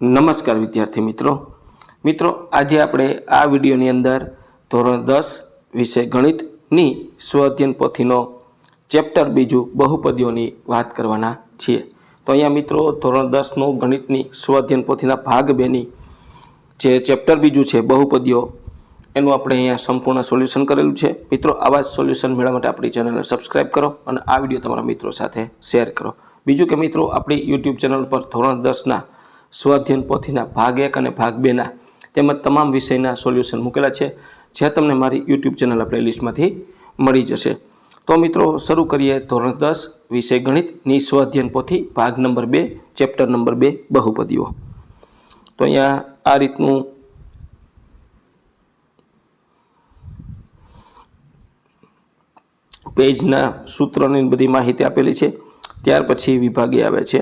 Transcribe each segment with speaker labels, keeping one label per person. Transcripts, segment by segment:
Speaker 1: નમસ્કાર વિદ્યાર્થી મિત્રો. મિત્રો, આજે આપણે આ વિડીયોની અંદર ધોરણ દસ વિષય ગણિતની સ્વઅધ્યયન પોથીનો ચેપ્ટર બીજું બહુપદીઓની વાત કરવાના છીએ. તો અહીંયા મિત્રો, ધોરણ દસનું ગણિતની સ્વઅધ્યયન પોથીના ભાગ બેની જે ચેપ્ટર બીજું છે બહુપદીઓ, એનું આપણે અહીંયા સંપૂર્ણ સોલ્યુશન કરેલું છે. મિત્રો, આવા જ સોલ્યુશન મેળવવા માટે આપણી ચેનલને સબસ્ક્રાઈબ કરો અને આ વીડિયો તમારા મિત્રો સાથે શેર કરો. બીજું કે મિત્રો, આપણી યુટ્યુબ ચેનલ પર ધોરણ દસના સ્વાધ્યયન પોથીના ભાગ એક અને ભાગ બેના તેમજ તમામ વિષયના સોલ્યુશન મૂકેલા છે, જે તમને મારી યુટ્યુબ ચેનલના પ્લેલિસ્ટમાંથી મળી જશે. તો મિત્રો, શરૂ કરીએ ધોરણ દસ, વિષય ગણિતની સ્વાધ્યન પોથી, ભાગ નંબર બે, ચેપ્ટર નંબર બે, બહુપદીઓ. તો અહીંયા આ રીતનું પેજના સૂત્રોની બધી માહિતી આપેલી છે, ત્યાર પછી વિભાગે આવે છે.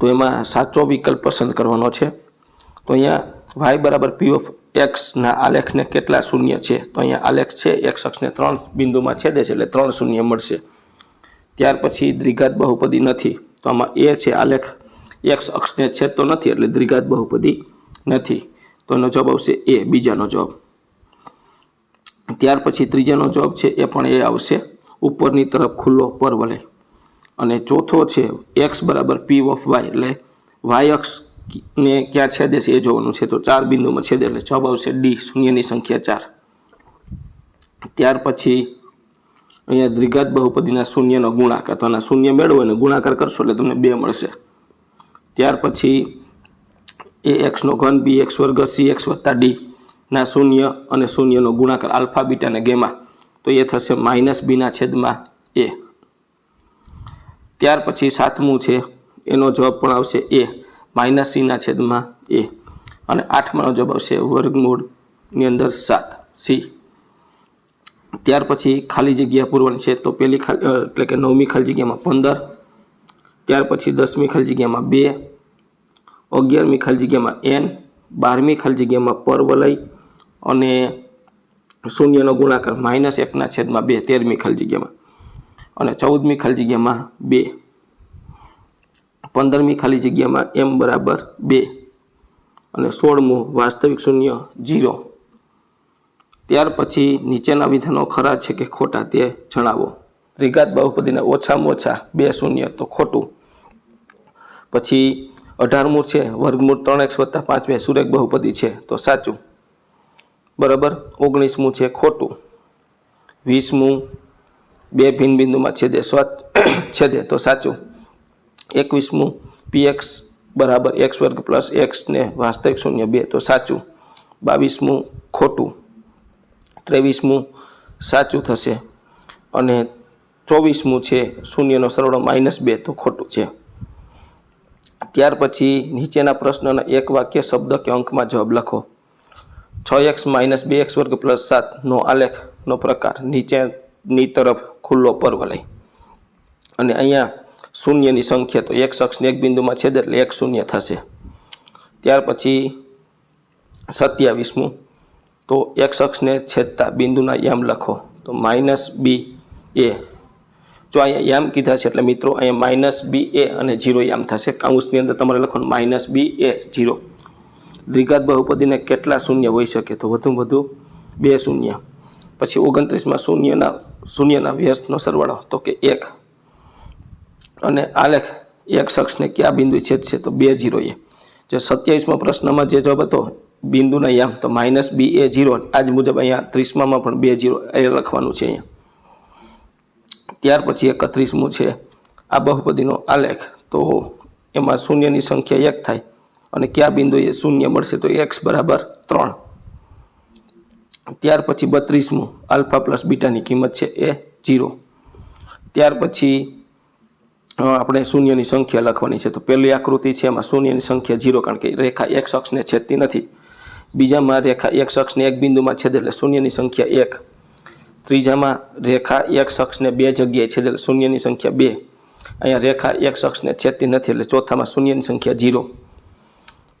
Speaker 1: તો એમાં સાચો વિકલ્પ પસંદ કરવાનો છે. તો અહીંયા વાય બરાબર પી ઓફ એક્સના આલેખને કેટલા શૂન્ય છે? તો અહીંયા આલેખ છે એક્સ અક્ષને ત્રણ બિંદુમાં છેદે છે એટલે ત્રણ શૂન્ય મળશે. ત્યાર પછી દ્વિઘાત બહુપદી નથી. તો આમાં એ છે આલેખ એક્સ અક્ષને છેદતો નથી એટલે દ્વિઘાત બહુપદી નથી. તો એનો જવાબ આવશે એ બીજાનો જવાબ. ત્યાર પછી ત્રીજાનો જવાબ છે એ પણ એ આવશે. ઉપરની તરફ ખુલ્લો પરવલય. અને ચોથો છે એક્સ બરાબર પી ઓફ વાય એટલે વાય અક્ષ ને ક્યાં છેદે છે એ જોવાનું છે. તો ચાર બિંદુમાં છેદે એટલે જવાબ આવશે ડી, શૂન્યની સંખ્યા ચાર. ત્યાર પછી અહીંયા દ્વિઘાત બહુપદીના શૂન્યનો ગુણાકાર. તો શૂન્ય મેળવો અને ગુણાકાર કરશો એટલે તમને બે મળશે. ત્યાર પછી એ એક્સનો ઘન, બી એક્સ વર્ગ, સી એક્સ વત્તા ડી ના શૂન્ય અને શૂન્યનો ગુણાકાર આલ્ફા, બીટા અને ગેમા. તો એ થશે માઇનસ બીના છેદમાં એ. ત્યાર પછી સાતમું છે, એનો જવાબ પણ આવશે એ માઇનસ સીના છેદમાં એ. અને આઠમાનો જવાબ આવશે વર્ગમૂળની અંદર સાત સી ત્યાર પછી ખાલી જગ્યા પૂરવાની છે, તો પેલી ખાલી એટલે કે નવમી ખાલી જગ્યામાં પંદર, ત્યાર પછી દસમી ખાલી જગ્યામાં બે, અગિયારમી ખાલી જગ્યામાં એન બારમી ખાલી જગ્યામાં પરવલય અને શૂન્યનો ગુણાકાર માઇનસ એકના છેદમાં બે, તેરમી ખાલી જગ્યામાં. અને ચૌદમી ખાલી જગ્યામાં બે. પંદરમી ખાલી જગ્યામાં એમ બરાબર બે. અને સોળમું વાસ્તવિક શૂન્ય જીરો. ત્યાર પછી નીચેના વિધાનો ખરા છે કે ખોટા તે જણાવો. ત્રિઘાત બહુપદીને ઓછામાં ઓછા બે શૂન્ય તો ખોટું. પછી અઢારમું છે, વર્ગમૂળ ત્રણ એક્સ વત્તા પાંચ બે સુરેખ બહુપદી છે તો સાચું. બરાબર, ઓગણીસમું છે ખોટું. વીસમું બે ભિન્ન બિંદુમાં છેદે સ્વત, છેદે, તો સાચું. એકવીસમું પી એક્સ બરાબર એક્સ વર્ગ પ્લસ એક્સ ને વાસ્તવિક શૂન્ય બે, તો સાચું. બાવીસમું, ખોટું. ત્રેવીસમું, સાચું થશે. અને ચોવીસમું છે, શૂન્યનો સરવાળો માઇનસ બે, તો ખોટું છે. ત્યાર પછી નીચેના પ્રશ્નના એક વાક્ય શબ્દ કે અંકમાં જવાબ લખો. છ એક્સ માઇનસ બે એક્સ વર્ગ પ્લસ સાતનો આલેખનો પ્રકાર. નીચેની તરફ ખુલ્લો પરવલય. અને અહીંયા શૂન્યની સંખ્યા તો એક શખ્સને એક બિંદુમાં છેદ એટલે એક શૂન્ય થશે. ત્યાર પછી સત્યાવીસમું. તો એક શખ્સને છેદતા બિંદુના યામ લખો. તો માઇનસ બી એ. જો અહીંયા યામ કીધા છે એટલે મિત્રો અહીંયા માઇનસ બી એ અને જીરો યામ થશે. કાઉન્સની અંદર તમારે લખવાનું માઇનસ બી એ જીરો દ્વિઘાત બહુપદીને કેટલા શૂન્ય હોઈ શકે? તો વધુ વધુ બે શૂન્ય. પછી ઓગણત્રીસમાં શૂન્યના શૂન્યના વ્યસ્તનો સરવાળો તો કે એક. અને આલેખ એક શખ્સને કયા બિંદુ છેદશે તો બે જીરો એ. જે સત્યાવીસમાં પ્રશ્નમાં જે જવાબ હતો, બિંદુના યામ, તો માઇનસ બી એ જીરો. આજ મુજબ અહીંયા ત્રીસમાં પણ બે જીરો એ લખવાનું છે અહીંયા. ત્યાર પછી એકત્રીસમું છે આ બહુપદીનો આલેખ. તો એમાં શૂન્યની સંખ્યા એક થાય અને કયા બિંદુએ શૂન્ય મળશે તો એક્સ બરાબર ત્રણ. ત્યાર પછી બત્રીસમું, આલ્ફા પ્લસ બીટાની કિંમત છે એ જીરો. ત્યાર પછી આપણે શૂન્યની સંખ્યા લખવાની છે. તો પહેલી આકૃતિ છે, એમાં શૂન્યની સંખ્યા જીરો કારણ કે રેખા એક શખ્સને છેદતી નથી. બીજામાં રેખા એક શખ્સને એક બિંદુમાં છેદે એટલે શૂન્યની સંખ્યા એક. ત્રીજામાં રેખા એક શખ્સને બે જગ્યાએ છેદે એટલે શૂન્યની સંખ્યા બે. અહીંયા રેખા એક શખ્સને છેદતી નથી એટલે ચોથામાં શૂન્યની સંખ્યા જીરો.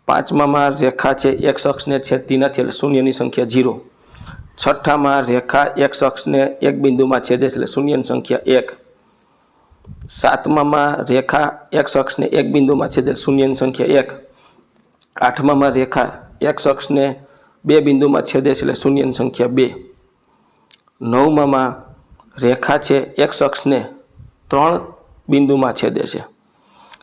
Speaker 1: પાંચમામાં રેખા છે, એક શખ્સને છેદતી નથી એટલે શૂન્યની સંખ્યા જીરો. છઠ્ઠામાં રેખા એક શખ્સને એક બિંદુમાં છેદે છે એટલે શૂન્યની સંખ્યા એક. સાતમામાં રેખા એક શખ્સને એક બિંદુમાં છેદે શૂન્યની સંખ્યા એક. આઠમામાં રેખા એક અક્ષને બે બિંદુમાં છેદે છે એટલે શૂન્યની સંખ્યા બે. નવમામાં રેખા છે એક અક્ષને ત્રણ બિંદુમાં છેદે છે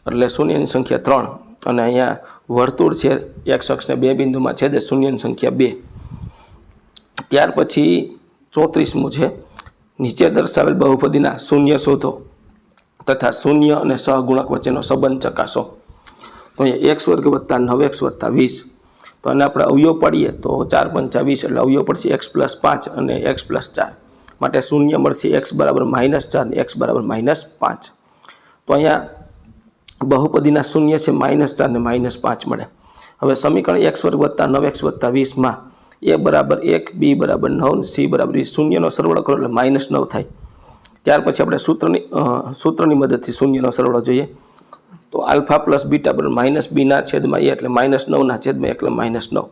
Speaker 1: એટલે શૂન્યની સંખ્યા ત્રણ. અને અહીંયા વર્તુળ છે એક અક્ષને બે બિંદુમાં છેદે શૂન્યની સંખ્યા બે. ત્યાર પછી ચોત્રીસમું છે. નીચે દર્શાવેલ બહુપદીના શૂન્ય શોધો તથા શૂન્ય અને સહગુણક વચ્ચેનો સંબંધ ચકાસો. તો અહીંયા એક્સ વર્ગ વત્તા નવ એક્સ વત્તા વીસ. તો આને આપણે અવયવ પાડીએ તો ચાર પંચા વીસ એટલે અવયવ પડશે એક્સ પ્લસ પાંચ અને એક્સ પ્લસ ચાર. માટે શૂન્ય મળશે એક્સ બરાબર માઇનસ ચાર અને એક્સ બરાબર માઇનસ પાંચ. તો અહીંયા બહુપદીના શૂન્ય છે, માઇનસ ચાર ને માઇનસ પાંચ મળે. હવે સમીકરણ એક્સ વર્ગ વત્તા નવ એક્સ વત્તા વીસમાં એ બરાબર એક, બી બરાબર નવ સી બરાબર. એ શૂન્યનો સરવાળો કરો એટલે માઇનસ નવ થાય. ત્યાર પછી આપણે સૂત્રની સૂત્રની મદદથી શૂન્યનો સરવાળો જોઈએ. તો આલ્ફા પ્લસ બીટા બરાબર માઇનસ બીના છેદમાં એ એટલે માઇનસ નવના છેદમાં એટલે માઇનસ નવ.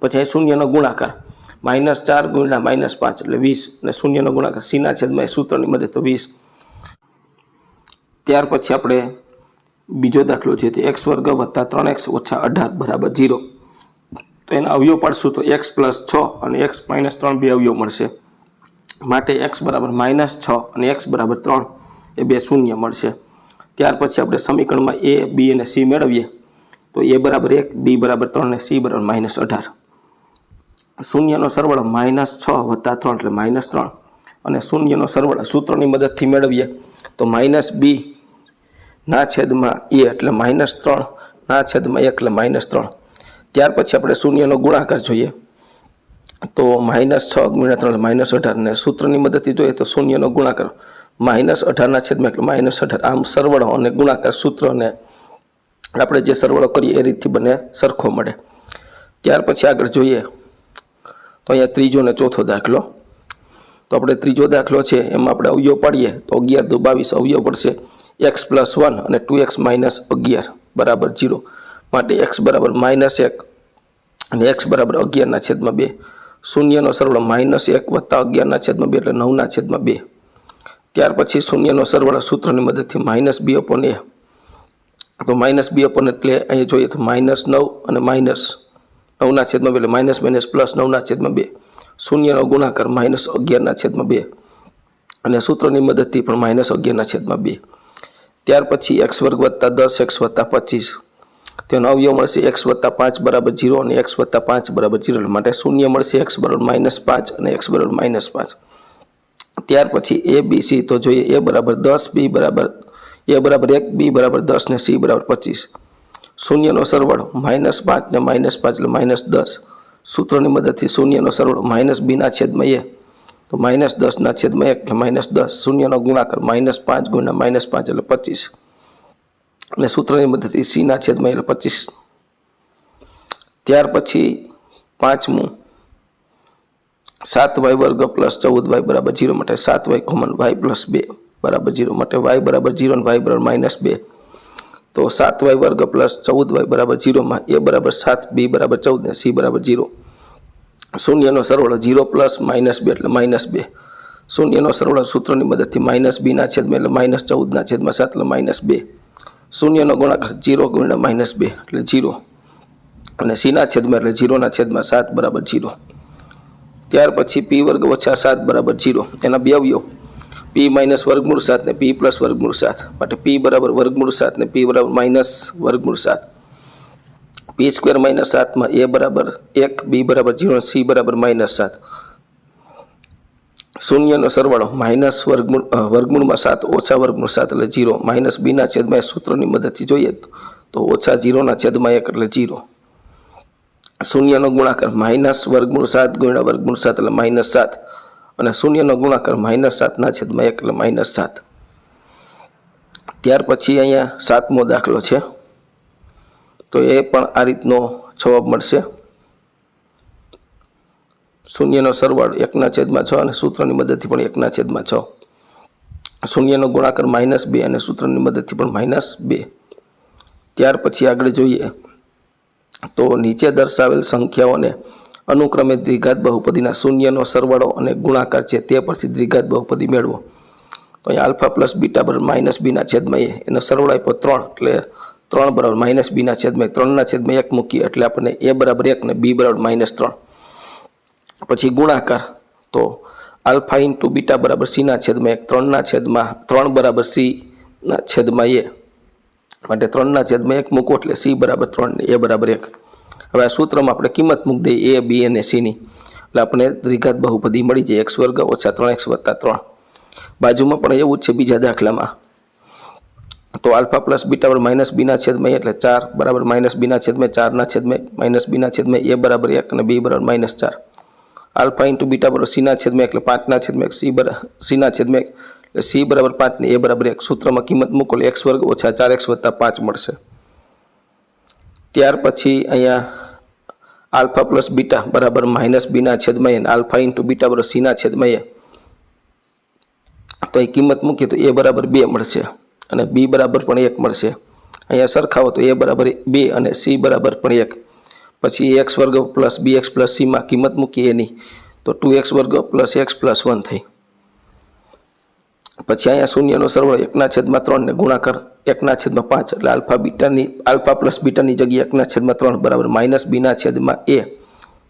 Speaker 1: પછી અહીં શૂન્યનો ગુણાકાર. માઇનસ ચાર ગુણ્યા માઇનસ પાંચ એટલે વીસ અને શૂન્યનો ગુણાકાર. સીના છેદમાં એ સૂત્રની મદદ તો વીસ. ત્યાર પછી આપણે બીજો દાખલો છે તે એક્સ વર્ગ વત્તા ત્રણ એક્સ ઓછા અઢાર બરાબર જીરો તો એના અવયવ પાડશું તો એક્સ પ્લસ છ અને એક્સ માઇનસ ત્રણ બે અવયવ મળશે. માટે એક્સ બરાબર માઇનસ છ અને એક્સ બરાબર ત્રણ એ બે શૂન્ય મળશે. ત્યાર પછી આપણે સમીકરણમાં એ બી અને સી મેળવીએ તો એ બરાબર એક બી બરાબર ત્રણ અને સી બરાબર માઇનસ અઢાર. શૂન્યનો સરવાળો માઇનસ છ વત્તા ત્રણ એટલે માઇનસ ત્રણ અને શૂન્યનો સરવાળો સૂત્રની મદદથી મેળવીએ તો માઇનસ બી ના છેદમાં એ એટલે માઇનસ ત્રણ, ના છેદમાં એક એટલે માઇનસ ત્રણ. ત્યાર પછી આપણે શૂન્યનો ગુણાકાર જોઈએ. તો માઇનસ છ ગુણ્યા ત્રણ માઇનસ અઢાર ને સૂત્રની મદદથી જોઈએ તો શૂન્યનો ગુણાકાર માઇનસ અઢારના છેદમાં એટલે માઇનસ અઢાર. આમ સરવાળો અને ગુણાકાર સૂત્રને આપણે જે સરવાળો કરીએ એ રીતથી બંને સરખો મળે. ત્યાર પછી આગળ જોઈએ. તો અહીંયા ત્રીજો ને ચોથો દાખલો. તો આપણે ત્રીજો દાખલો છે, એમાં આપણે અવયવ પાડીએ તો અગિયાર દો બાવીસ અવયવ પડશે. એક્સ પ્લસ વન અને ટુ એક્સ માઇનસ અગિયાર. બરાબર જીરો માટે એક્સ બરાબર માઇનસ એક અને એક્સ બરાબર અગિયારના છેદમાં બે. શૂન્યનો સરવાળો માઇનસ એક વત્તા અગિયારના છેદમાં બે એટલે નવના છેદમાં બે. ત્યાર પછી શૂન્યનો સરવાળો સૂત્રની મદદથી માઇનસ બી અપોન એ. તો માઇનસ બી અપોન એટલે અહીં જોઈએ તો માઇનસ નવ અને માઇનસ નવના છેદમાં બે એટલે માઇનસ માઇનસ પ્લસ નવના છેદમાં બે. શૂન્યનો ગુણાકાર માઇનસ અગિયારના છેદમાં બે. અને સૂત્રની મદદથી પણ માઇનસ અગિયારના છેદમાં બે. ત્યાર પછી એક્સ વર્ગ વત્તા દસ, એક્સ વત્તા પચીસ. તેનો અવયવ મળશે એક્સ વત્તા પાંચ બરાબર જીરો અને એક્સ વત્તા પાંચ બરાબર જીરો. માટે શૂન્ય મળશે એક્સ બરાબર માઇનસ પાંચ અને એક્સ બરાબર માઇનસ પાંચ. ત્યાર પછી એ બી સી તો જોઈએ એ બરાબર દસ બી બરાબર એ બરાબર એક બી બરાબર દસ ને સી બરાબર પચીસ. શૂન્યનો સરવાળો માઇનસ પાંચ ને માઇનસ પાંચ એટલે માઇનસ દસ. સૂત્રની મદદથી શૂન્યનો સરવાળો માઇનસ બીના છેદમાં એ તો માઇનસ દસના છેદમાં એક એટલે માઇનસ દસ. શૂન્યનો ગુણાકાર માઇનસ પાંચ ગુણ્યા માઇનસ પાંચ એટલે પચીસ. અને સૂત્રની મદદથી સીના છેદમાં એટલે પચીસ. ત્યાર પછી પાંચમું, સાત વાય વર્ગ પ્લસ ચૌદ વાય બરાબર જીરો માટે સાત વાય કોમન વાય પ્લસ બે બરાબર જીરો માટે વાય બરાબર જીરો અને વાય બરાબર માઇનસ બે. તો સાત વાય વર્ગ પ્લસ ચૌદ વાય બરાબર જીરોમાં એ બરાબર સાત, બી બરાબર ચૌદ ને સી બરાબર જીરો. શૂન્યનો સરવાળો જીરો પ્લસ માઇનસ બે એટલે માઇનસ બે. શૂન્યનો સરવાળો સૂત્રની મદદથી માઇનસ બીના છેદમાં એટલે માઇનસ ચૌદના છેદમાં સાત એટલે માઇનસ બે. શૂન્યનો ગુણાકાર જીરો ગુણ્યા માઇનસ બે એટલે જીરો. અને સીના છેદમાં એટલે જીરોના છેદમાં સાત બરાબર જીરો. ત્યાર પછી પી વર્ગ ઓછા સાત બરાબર જીરો. એના બે અવયવ પી માઇનસ વર્ગમૂળ સાત ને પી પ્લસ વર્ગમૂળ સાત. માટે પી બરાબર વર્ગમૂળ સાત ને પી બરાબર માઇનસ વર્ગમૂળ સાત. પી સ્ક્વેર માઇનસ સાતમાં એ બરાબર એક બી બરાબર જીરો સી બરાબર માઇનસ સાત. શૂન્યનો સરવાળો માઇનસ વર્ગમૂળ વર્ગમૂળમાં સાત, ઓછા વર્ગમૂળ સાત એટલે જીરો માઇનસ બીના છેદમાં સૂત્રની મદદથી જોઈએ તો ઓછા જીરોના છેદમાં એક એટલે જીરો શૂન્યનો ગુણાકાર માઇનસ વર્ગમૂળ સાત ગુણ્યા વર્ગમૂળ સાત એટલે માઇનસ સાત. અને શૂન્યનો ગુણાકાર માઇનસ સાતના છેદમાં એક એટલે માઇનસ સાત. ત્યાર પછી અહીંયા સાતમો દાખલો છે. તો એ પણ આ રીતનો જવાબ મળશે. શૂન્યનો સરવાળો એકના છેદમાં છ અને સૂત્રની મદદથી પણ એકના છેદમાં છ. શૂન્યનો ગુણાકાર માઇનસ બે અને સૂત્રની મદદથી પણ માઇનસ બે. ત્યાર પછી આગળ જોઈએ તો નીચે દર્શાવેલ સંખ્યાઓને અનુક્રમે દ્વિઘાત બહુપદીના શૂન્યનો સરવાળો અને ગુણાકાર છે તે પરથી દ્વિઘાત બહુપદી મેળવો. તો અહીંયા આલ્ફા પ્લસ બીટા બરાબર માઇનસ બીના છેદમાં એ. એનો સરવાળો આપ્યો ત્રણ, એટલે ત્રણ બરાબર માઇનસ બીના છેદમાં ત્રણના છેદમાં એક મૂકીએ, એટલે આપણને એ બરાબર એક ને બી બરાબર માઇનસ ત્રણ. પછી ગુણાકાર. તો આલ્ફા ઇન્ટુ બીટા બરાબર સીના છેદમાં એક ત્રણના છેદમાં, ત્રણ બરાબર સીના છેદમાં એ. માટે ત્રણના છેદમાં એક મૂકો એટલે સી બરાબર ત્રણ એ બરાબર એક. હવે આ સૂત્રમાં આપણે કિંમત મૂકી દઈએ, એ, બી, અને સીની એટલે આપણે દ્વિઘાત બહુપદી મળી જાય, એક્સ વર્ગ ઓછા ત્રણ, એક્સ વત્તા ત્રણ. બાજુમાં પણ એવું જ છે બીજા દાખલામાં. તો આલ્ફા પ્લસ બીટા બરાબર માઇનસ બીના છેદમાં એટલે ચાર, બરાબર માઇનસ બીના છેદમાં ચારના છેદમાં માઇનસ બીના છેદમાં એ બરાબર એક અને બી બરાબર માઇનસ ચાર. આલ્ફા ઇન્ટુ બીટા બરાબર સીના છેદમાં એટલે પાંચના છેદમાં એક, સી બરાબર સીના છેદમાં એક, એટલે સી બરાબર પાંચ ને એ બરાબર એક. સૂત્રમાં કિંમત મૂકો એક્સ વર્ગ ઓછા ચાર એક્સ વત્તા પાંચ મળશે. ત્યાર પછી અહીંયા આલ્ફા પ્લસ બીટા બરાબર માઇનસ બીના છેદમાં એ આલ્ફા ઇન્ટુ બીટા બરાબર સીના છેદમાં એ. તો એ કિંમત મૂકીએ તો એ બરાબર બે મળશે અને બી બરાબર પણ એક મળશે. અહીંયા સરખાવો તો એ બરાબર બે અને સી બરાબર પણ એક. પછી એક્સ વર્ગ પ્લસ બી એક્સ પ્લસ સીમાં કિંમત મૂકીએ એની, તો ટુ એક્સ વર્ગ પ્લસ એક્સ પ્લસ વન થઈ. પછી અહીંયા શૂન્યનો સરવાળો એકના છેદમાં ત્રણને ગુણાકાર એકના છેદમાં પાંચ, એટલે આલ્ફા બીટાની, આલ્ફા પ્લસ બીટાની જગ્યાએ એકના છેદમાં ત્રણ બરાબર, માઇનસ બીના છેદમાં એ,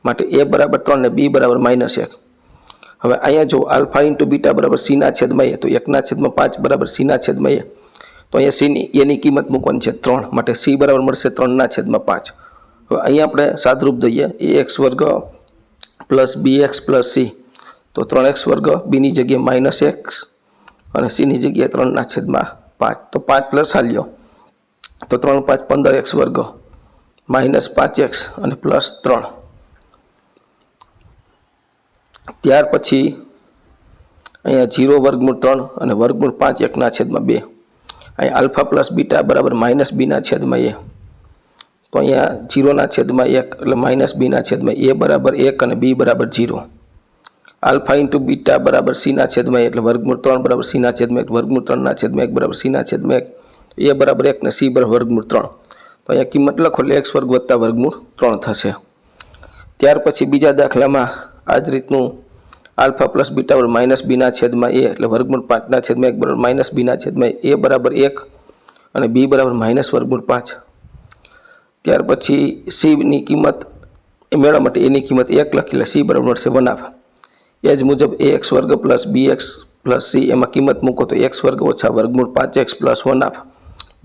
Speaker 1: માટે એ બરાબર ત્રણ ને બી બરાબર માઇનસ એક. હવે અહીંયા જો આલ્ફા ઇન્ટુ બીટા બરાબર સીના છેદમાં એ, તો એકના છેદમાં પાંચ બરાબર સીના છેદમાં એ. તો અહીંયા સીની, એની કિંમત મૂકવાની છે ત્રણ, માટે સી બરાબર મળશે ત્રણના છેદમાં પાંચ. હવે અહીંયા આપણે સાદરૂપ દઈએ. એ એક્સ વર્ગ plus b x plus c. તો ત્રણ એક્સ વર્ગ બીની જગ્યાએ માઇનસ એક્સ અને સીની જગ્યાએ ત્રણના છેદમાં પાંચ. તો પાંચ પ્લસ હાલ્યો તો ત્રણ પાંચ પંદર એક્સ વર્ગ. માઇનસ પાંચ એક્સ અને પ્લસ ત્રણ. ત્યાર પછી અહીંયા જીરો વર્ગમૂળ ત્રણ અને વર્ગમૂળ પાંચ એકના છેદમાં બે. અહીંયા આલ્ફા પ્લસ બીટા બરાબર માઇનસ બીના છેદમાં એ. તો અહીંયા જીરોના છેદમાં એક એટલે માઇનસ બીના છેદમાં એ બરાબર એક અને બી બરાબર જીરો. આલ્ફા ઇન્ટુ બીટા બરાબર સીના છેદમાં એટલે વર્ગમૂળ ત્રણ બરાબર સીના છેદમાં એક, વર્ગમૂળ ત્રણના છેદમાં એક બરાબર સીના છેદમાં એક. એ બરાબર એક ને સી બરાબર વર્ગમૂળ ત્રણ. તો અહીંયા કિંમત લખો એટલે એક્સ વર્ગ વત્તા વર્ગમૂળ ત્રણ થશે. ત્યાર પછી બીજા દાખલામાં આ જ રીતનું આલ્ફા પ્લસ બીટા બરાબર માઇનસ બીના છેદમાં એ એટલે વર્ગમૂળ પાંચના છેદમાં એક બરાબર માઇનસ બીના છેદમાં એ બરાબર એક અને બી બરાબર માઇનસ વર્ગમૂળ પાંચ. ત્યાર પછી સીની કિંમત મેળવવા માટે એની કિંમત એક લખી લે સી બરાબર મળશે વન હાફ એ જ મુજબ એ એક્સ વર્ગ plus b x plus c એમાં કિંમત મૂકો તો એક્સ વર્ગ ઓછા વર્ગમૂળ પાંચ એક્સ પ્લસ વન હાફ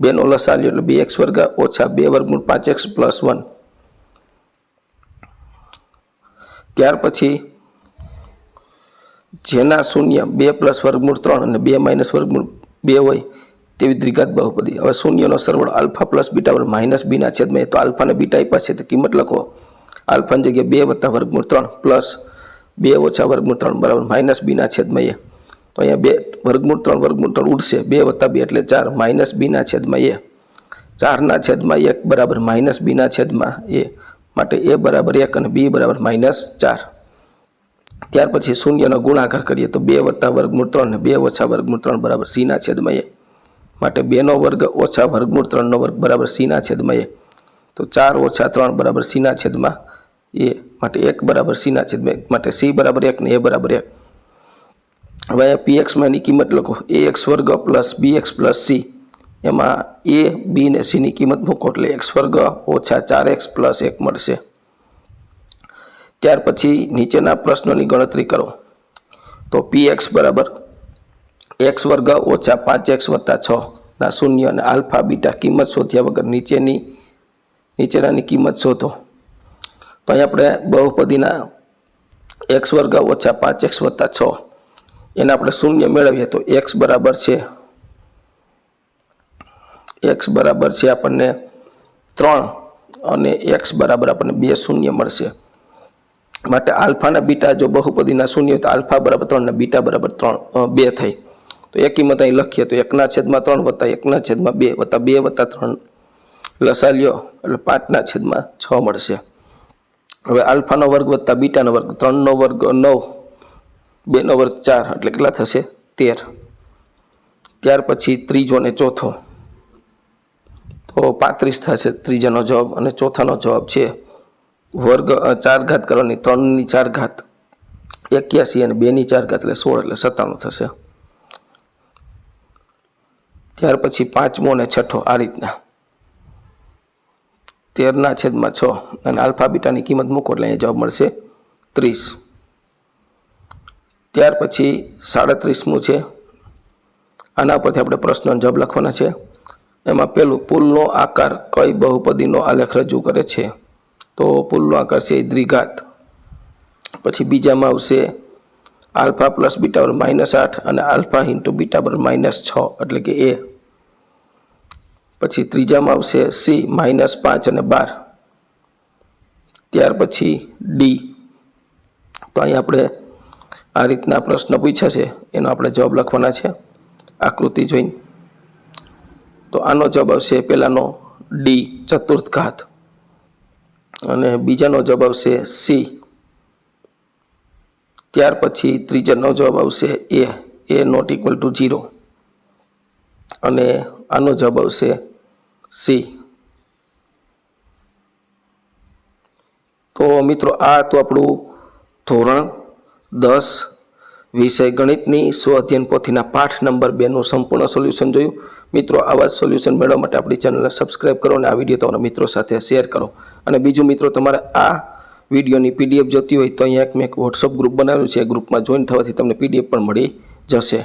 Speaker 1: બેનો લસા લ્યો એટલે બી એક્સ વર્ગ ઓછા બે વર્ગમૂળ પાંચ એક્સ પ્લસ વન. ત્યાર પછી જેના શૂન્ય બે પ્લસ વર્ગમૂળ ત્રણ અને બે માઇનસ વર્ગમૂળ બે હોય તેવી દ્વિઘાત બહુપદી હવે શૂન્યનો સરવાળો આલ્ફા પ્લસ બીટા બરાબર માઇનસ બીના છેદમાં તો આલ્ફાને બીટા આપ્યા છે, તો કિંમત લખો. આલ્ફાની જગ્યાએ બે વત્તા વર્ગમૂળ ત્રણ પ્લસ બે ઓછા વર્ગમૂળ ત્રણ બરાબર માઇનસ બીના છેદમાં એ. તો અહીંયા બે વર્ગમૂળ ત્રણ વર્ગમૂળ ત્રણ ઉડશે. બે વત્તા બે એટલે ચાર, માઇનસ બીના છેદમાં એ. ચારના છેદમાં એક બરાબર માઇનસ બીના છેદમાં એ. માટે એ બરાબર એક અને બી બરાબર માઇનસ ચાર. ત્યાર પછી શૂન્યનો ગુણાકાર કરીએ તો બે વત્તા વર્ગમૂળ ત્રણ ને બે ઓછા વર્ગમૂળ ત્રણ બરાબર સીના છેદમાં એ. માટે બેનો વર્ગ ઓછા વર્ગમૂળ ત્રણનો વર્ગ બરાબર સીના છેદમાં એ. તો ચાર ઓછા ત્રણ બરાબર સીના છેદમાં એ માટે એક બરાબર સીના છેદમાં એક માટે સી બરાબર એક ને એ બરાબર એક. હવે અહીંયા પી એક્સમાં એની કિંમત લખો. એ એક્સ વર્ગ plus b x plus c. એમાં એ, બી ને સીની કિંમત મૂકો એટલે એક્સ વર્ગ ઓછા ચાર એક્સ પ્લસ એક મળશે. ત્યાર પછી નીચેના પ્રશ્નોની ગણતરી કરો. તો પી એક્સ બરાબર એક્સ વર્ગ ઓછા પાંચ એક્સ વત્તા છ. ના શૂન્ય અને આલ્ફા બીટા કિંમત શોધ્યા વગર નીચેની નીચેનાની કિંમત શોધો. તો અહીં આપણે બહુપદીના એક્સ વર્ગ ઓછા પાંચ એક્સ વત્તા છ. એને આપણે શૂન્ય મેળવીએ તો એક્સ બરાબર છે. એક્સ બરાબર છે આપણને ત્રણ અને એક્સ બરાબર આપણને બે શૂન્ય મળશે. માટે આલ્ફાના બીટા જો બહુપદીના શૂન્ય હોય તો આલ્ફા બરાબર ત્રણ અને બીટા બરાબર ત્રણ બે થઈ. તો એ કિંમત અહીં લખીએ તો એકના છેદમાં ત્રણ વત્તા એકના છેદમાં બે વત્તા બે વત્તા ત્રણ. લસા લ્યો, એટલે પાંચના છેદમાં છ મળશે. હવે આલ્ફાનો વર્ગ વત્તા બીટાનો વર્ગ, ત્રણનો વર્ગ નવ, બેનો વર્ગ ચાર, એટલે કેટલા થશે? તેર. ત્યાર પછી ત્રીજો અને ચોથો. તો પાંત્રીસ થશે ત્રીજાનો જવાબ અને ચોથાનો જવાબ છે વર્ગ ચાર ઘાત કરવાની ત્રણની ચાર ઘાત એક્યાસી અને બેની ચાર ઘાત એટલે સોળ, એટલે સત્તાણું થશે. ત્યાર પછી પાંચમો અને છઠ્ઠો આ રીતના. તેરના છેદમાં છ અને આલ્ફા બીટાની કિંમત મૂકો એટલે અહીંયા જવાબ મળશે ત્રીસ. ત્યાર પછી સાડત્રીસમું છે. આના પરથી આપણે પ્રશ્નનો જવાબ લખવાના છે. એમાં પેલું પુલનો આકાર કઈ બહુપદીનો આલેખ રજૂ કરે છે? તો પુલનો આકાર છે દ્વિઘાત. પછી બીજામાં આવશે આલ્ફા પ્લસ બીટા પર માઇનસ આઠ અને આલ્ફા ઇન્ટુ બીટા પર માઇનસ છ એટલે કે એ. પછી ત્રીજામાં આવશે સી માઇનસ પાંચ અને બાર. ત્યાર પછી ડી. તો અહીં આપણે આ રીતના પ્રશ્ન પૂછ્યા છે. એનો આપણે જવાબ લખવાના છે. આકૃતિ જોઈને. તો આનો જવાબ આવશે પહેલાંનો ડી, ચતુર્થ ઘાત. અને બીજાનો જવાબ આવશે સી. ત્યાર પછી ત્રીજાનો જવાબ આવશે a. A not equal to zero. અને આનો જવાબ આવશે સી. તો મિત્રો, આ તો આપણું ધોરણ દસ. વિષય ગણિતની સ્વ અધ્યયન પોથીના પાઠ નંબર બેનું સંપૂર્ણ સોલ્યુશન જોયું. મિત્રો, આવા સોલ્યુશન મેળવવા માટે આપણી ચેનલને સબસ્ક્રાઈબ કરો અને આ વીડિયો તમારા મિત્રો સાથે શેર કરો. અને બીજું મિત્રો, તમારે આ વિડીયોની પીડીએફ જોતી હોય તો અહીંયા એક મેં એક વોટ્સઅપ ગ્રુપ બનાવ્યું છે. એ ગ્રુપમાં જોઈન થવાથી તમને પીડીએફ પણ મળી જશે.